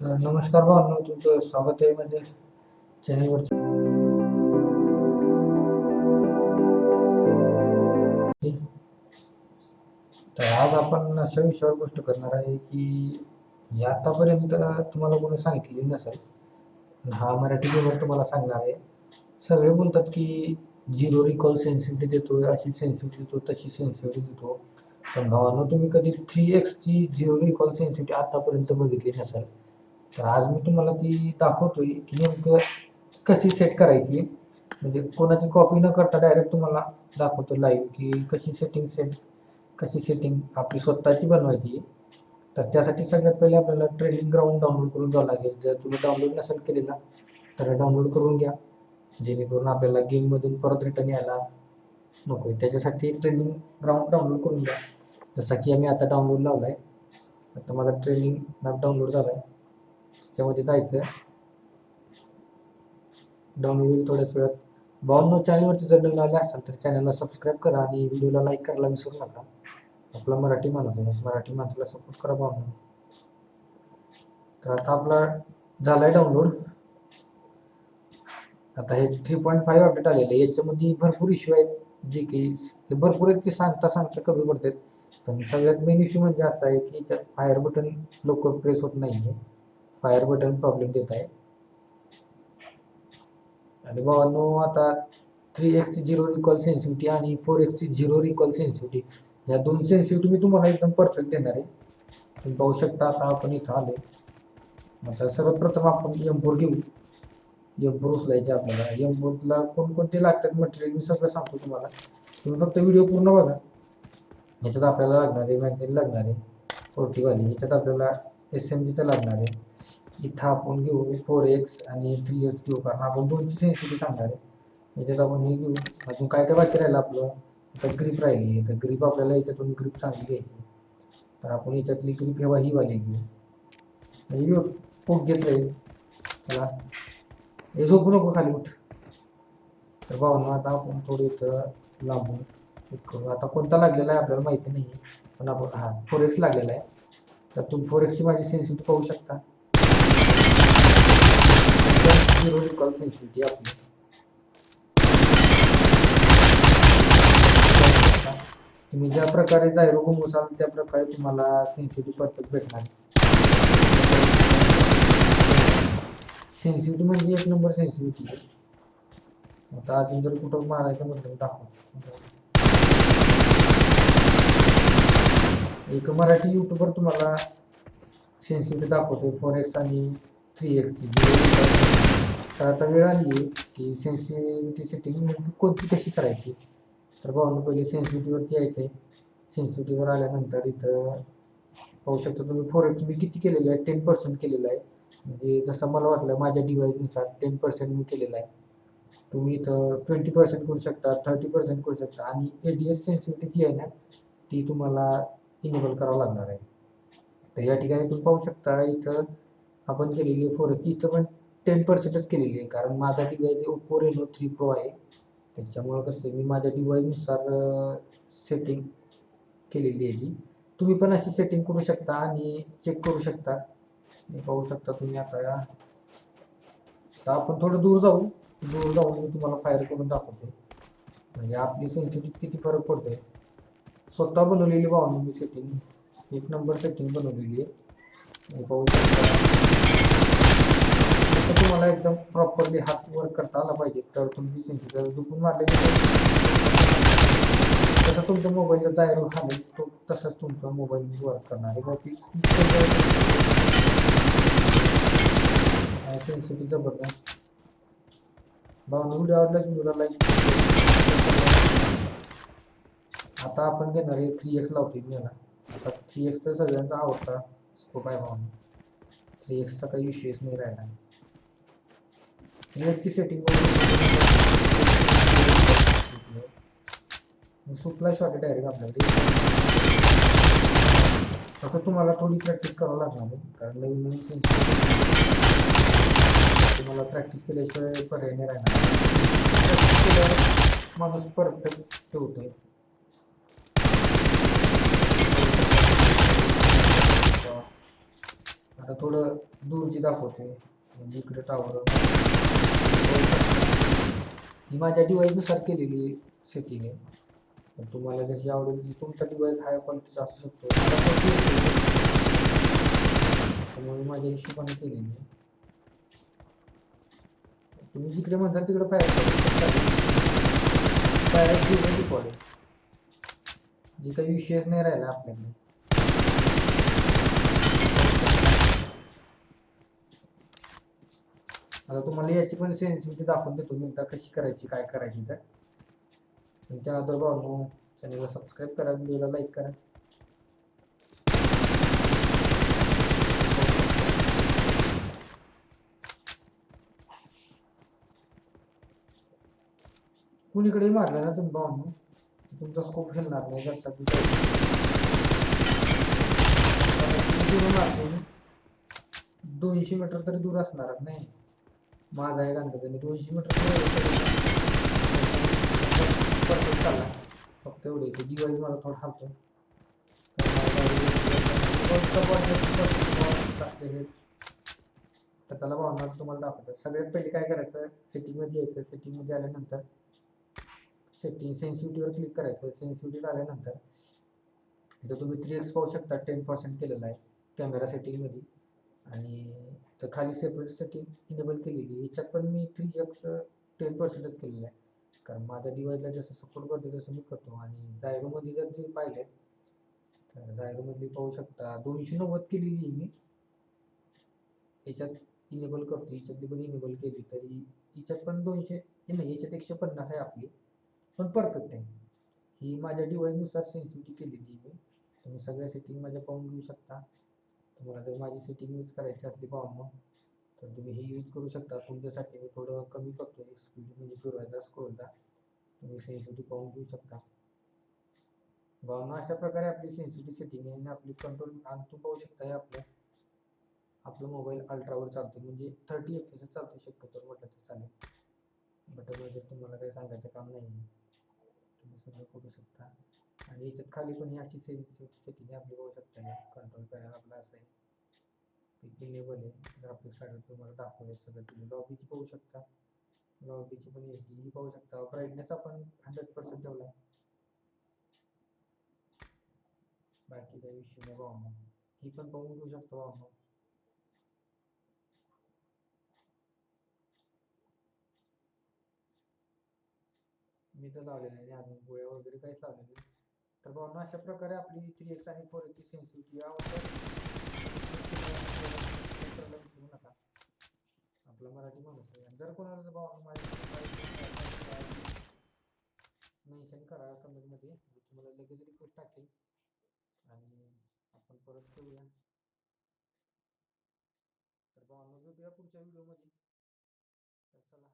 नमस्कार भाऊ तुमचं स्वागत आहे माझ्या चॅनलवर तर आज आपण अशा विषयावर गोष्ट करणार आहे की आतापर्यंत तुम्हाला कोणी सांगितलेली नसेल हा मराठी पेपर तुम्हाला सांगणार आहे. सगळे बोलतात की झिरो रिकॉल सेन्सिटी देतो अशी सेन्सिटिव्हिटी देतो तशी सेन्सिटिव्हिटी देतो पण भावांनो तुम्ही कधी थ्री एक्सची झिरो रिकॉल सेन्सिटी आतापर्यंत बघितली नसेल तर आज मी तुम्हाला ती दाखवतोय की नेमकं कशी सेट करायची म्हणजे कोणाची कॉपी न करता डायरेक्ट तुम्हाला दाखवतो लाईव्ह की कशी सेटिंग सेट कशी सेटिंग आपली स्वतःची बनवायची तर त्यासाठी सगळ्यात पहिले आपल्याला ट्रेनिंग ग्राउंड डाउनलोड करून जावं लागेल. जर तुम्ही डाउनलोड नसेल केलेला तर डाउनलोड करून घ्या. जेणेकरून आपल्याला गेममधून परत रिटर्न यायला नको आहे. त्याच्यासाठी ट्रेनिंग ग्राउंड डाउनलोड करून घ्या. जसा की आम्ही आता डाउनलोड लावला आहे आता माझा ट्रेनिंग ॲप डाउनलोड झाला आहे त्याच्यामध्ये जायचं. डाउनलोड होईल थोड्याच वेळात. बावन्न चॅनलवरती जर नवीन आले असाल तर चॅनलला सबस्क्राईब करा आणि व्हिडिओला लाईक करायला विसरू नका. आपला मराठी माणूस आहे. मराठी माणसाला सपोर्ट करा बावन्न. तर आता आपला झाला आहे डाउनलोड आता हे थ्री पॉईंट फाईव्ह अपडेट आलेलं. आहे याच्यामध्ये भरपूर इश्यू आहेत. जे की ते भरपूर आहेत ते सांगता सांगता कमी पडतात. पण सगळ्यात मेन इश्यू म्हणजे असा आहे की याच्यात फायर बटन लवकर प्रेस होत नाही आहे फायर बटन प्रॉब्लेम देत आहे. आणि बाबांनो आता थ्री एक्सची झिरो रिकॉल सेन्सिटिव्हिटी आणि फोर एक्सची झिरो रिकॉल सेन्सिटिव्हिटी या दोन सेन्सिटिव्हिटी मी तुम्हाला एकदम परफेक्ट देणार आहे. तुम्ही पाहू शकता आता आपण इथं आलो आता सर्वप्रथम आपण एम फोर घेऊ. एम फोर उचलायचे आपल्याला. एम फोरला कोणकोणते लागतात मटेरियल मी सगळं सांगतो तुम्हाला. तुम्ही फक्त व्हिडिओ पूर्ण बघा. याच्यात आपल्याला लागणार आहे मॅगझिन लागणार आहे फोर्टीवाली याच्यात आपल्याला एस एम जीचं लागणार. आहे इथं आपण घेऊ फोर एक्स आणि थ्री एक्स घेऊ कारण आपण दोनची सेन्सिटी सांगणार आहे. याच्यात आपण हे घेऊ. अजून काय काय बाकी राहिलं आपलं? आता ग्रीप राहिली तर ग्रीप आपल्याला याच्यातून ग्रीप चांगली घ्यायची तर आपण याच्यातली ग्रीप हेवा ही वाली घेऊ. म्हणजे पोक आहे चला. हे झोपू नको खाली उठ. तर भावना आता आपण थोडं इथं लांबून एक करू. आता कोणता लागलेला आहे आपल्याला माहिती नाही पण आपण हा फोर एक्स लागलेला आहे. तर तुम्ही फोर एक्सची माझी सेन्सिटी पाहू शकता. रिकॉल सेन्सिटिव्हिटी आपली तुम्ही ज्या प्रकारे जायरो घुमवसाल त्या प्रकारे तुम्हाला सेन्सिटिव्हिटी परफेक्ट भेटणार सेन्सिटिव्हिटी म्हणजे एक नंबर सेन्सिटिव्हिटी आता अजून जर कुठं मारायचं म्हटलं दाखव एक मराठी युट्यूबर तुम्हाला सेन्सिटिव्हिटी दाखवतो फोर एक्स आणि थ्री एक्सची तर आता वेळ आली आहे की सेन्सिटिव्हिटी सेटिंग नेमकी कोणती कशी करायची? तर भावनं पहिले सेन्सिटिव्हिटीवरती यायचं आहे सेन्सिटिव्हिटीवर आल्यानंतर इथं पाहू शकता तुम्ही फोर एक्स मी किती केलेलं आहे? टेन पर्सेंट केलेलं आहे. म्हणजे जसं मला वाटलं माझ्या डिवाईसनुसार टेन पर्सेंट मी केलेलं आहे. तुम्ही इथं ट्वेंटी पर्सेंट करू शकता थर्टी पर्सेंट करू शकता. आणि ए डी एस सेन्सिटिव्हिटी जी आहे ना ती तुम्हाला इनेबल करावं लागणार आहे. तर या ठिकाणी तुम्ही पाहू शकता इथं आपण केलेली आहे इथं पण टेन पर्सेंटच केलेली आहे. कारण माझा device Oppo Reno three pro आहे. त्याच्यामुळं कसं आहे, मी माझ्या डिवाईसनुसार सेटिंग केलेली आहे ती तुम्ही पण अशी सेटिंग करू शकता आणि चेक करू शकता. पाहू शकता तुम्ही आता. या आता आपण थोडं दूर जाऊ. दूर जाऊन मी तुम्हाला फायर करून दाखवते. म्हणजे आपली सेन्सिटिव्हिटी किती फरक पडतोय. स्वतः बनवलेली भावना मी सेटिंग एक नंबर सेटिंग बनवलेली आहे. पाहू शकता. तर तुम्हाला एकदम प्रॉपरली हात वर्क करता आला पाहिजे. तर तुम्ही जर दुखून मारलेली तसं तुमच्या मोबाईलचा जायरो हालेल तो तसंच तुमचा मोबाईल वर्क करणार आहे. बाकी सेन्सिटिव्ह जबरदस्त. भावना व्हिडिओ आवडला व्हिडिओला लाईक आता आपण घेणार आहे थ्री एक्स लावते मी ना आता थ्री एक्स तर सगळ्यांचा आवडता स्कोप आहे भावना. थ्री एक्सचा काही विषयच नाही राहिला. थ्री सेटिंग सुटला शॉट डायरेक्ट आपल्याकडे. फक्त तुम्हाला थोडी प्रॅक्टिस करावं लागणार कारण नवीन नवीन सेन्स तुम्हाला प्रॅक्टिस केल्याशिवाय पर्याय नाही राहणार. प्रॅक्टिस केल्यावर माणूस परफेक्ट ठेवतो आता थोडं दूरची दाखवते म्हणजे इकडे टावर ही माझ्या डिवाईसनुसार केलेली सेटिंग आहे. पण तुम्हाला जशी आवडेल तशी तुमचा डिवाईस हाय क्वालिटीचा असू शकतो. त्यामुळे माझ्या हिशोबाने केलेली आहे. तुम्ही जिकडे म्हणता तिकडे फायर फायर डिफॉल्ट जे काही विषयच नाही राहिला आपल्याकडे. आता तुम्हाला याची पण सेन्सिटिव्हिटी दाखवून देतो मी. एकदा कशी करायची काय करायची तर. तुमच्या त्यानंतर भाऊ चॅनलला सबस्क्राईब करा व्हिडिओला लाईक करा. कुणीकडेही मारलं ना तुम्ही भाऊ तुमचा स्कोप खेळणार नाही जास्त दूर मारतो दोनशे मीटर तरी दूर असणारच नाही. माझा एक अंदाज आहे. दोनशे मीटर परफेक्ट चालला. फक्त एवढे ते डिवाईस मला थोडं हलतो तर त्याला भावना तुम्हाला दाखवतं. सगळ्यात पहिले काय करायचं? सेटिंगमध्ये यायचं. सेटिंगमध्ये आल्यानंतर सेटिंग सेन्सिटिव्हवर क्लिक करायचं. सेन्सिटिव्ह आल्यानंतर इथं तुम्ही थ्री एक्स पाहू शकता. टेन पर्सेंट केलेलं आहे. कॅमेरा सेटिंगमध्ये आणि तर खाली सेपरेटसाठी इनेबल केलेली याच्यात पण मी थ्री एक्स टेन पर्सेंटच केलेलं आहे. कारण माझ्या डिवाईसला जसं सपोर्ट करते तसं मी करतो. आणि जायरोमध्ये जर जे पाहिलं तर जायरोमधली पाहू शकता. दोनशे नव्वद केलेली आहे मी. याच्यात इनेबल करतो. याच्यातली पण इनेबल केली तरी याच्यात पण दोनशे हे नाही याच्यात एकशे पन्नास आहे आपली. पण परफेक्ट आहे. ही माझ्या डिवाईसनुसार सेन्सिटिव्हिटी केलेली आहे. मी तुम्ही सगळ्या सेटिंग माझ्या पाहून घेऊ शकता. तुम्हाला जर माझी सेटिंग यूज करायची असली पाहून तर तुम्ही हे यूज करू शकता. तुमच्यासाठी मी थोडं कमी करतो स्पीड म्हणजे फिरवायचा स्क्रोलचा तुम्ही सेन्सिटिव्ह पाहून घेऊ शकता. भावना अशा प्रकारे आपली सेन्सिटिव्ह सेटिंग आहे आणि आपली कंट्रोल आणि पाहू शकता हे आपलं आपलं मोबाईल अल्ट्रावर चालतो म्हणजे थर्टी एफ एस चालतो शक्यतो म्हटलं तर चालेल. बटनमध्ये तुम्हाला काही सांगायचं काम नाही आहे तुम्ही सगळं करू शकता आणि याच्यात खाली पण ही अशी सेटिंग आपली पाहू शकता कंट्रोल पॅनल आपला असं आहे पिक इनेबल आहे ग्राफिक्स कार्ड तुम्हाला दाखवले सगळं तुम्ही लॉबीची पाहू शकता लॉबीची पण एच डी पाहू शकता ब्राईटनेस आपण हंड्रेड पर्सेंट ठेवला बाकी काही विषय नाही भावना ही पण पाहून घेऊ शकतो भावना मी तर लावलेलं नाही अजून गोळ्या वगैरे काहीच लावलेलं नाही. तर भावना अशा प्रकारे आपली थ्री एक्स आणि फोर एक्सची सेन्सिटिव्हिटी विसरू नका आपला मराठी माणूस आहे. जर कोणाला जर भावना माझ्या मेन्शन करा कमेंटमध्ये मी तुम्हाला लगेच रिक्वेस्ट टाकेल. आणि आपण परत करूया. तर भावना भेटूया पुढच्या व्हिडिओमध्ये तर चला.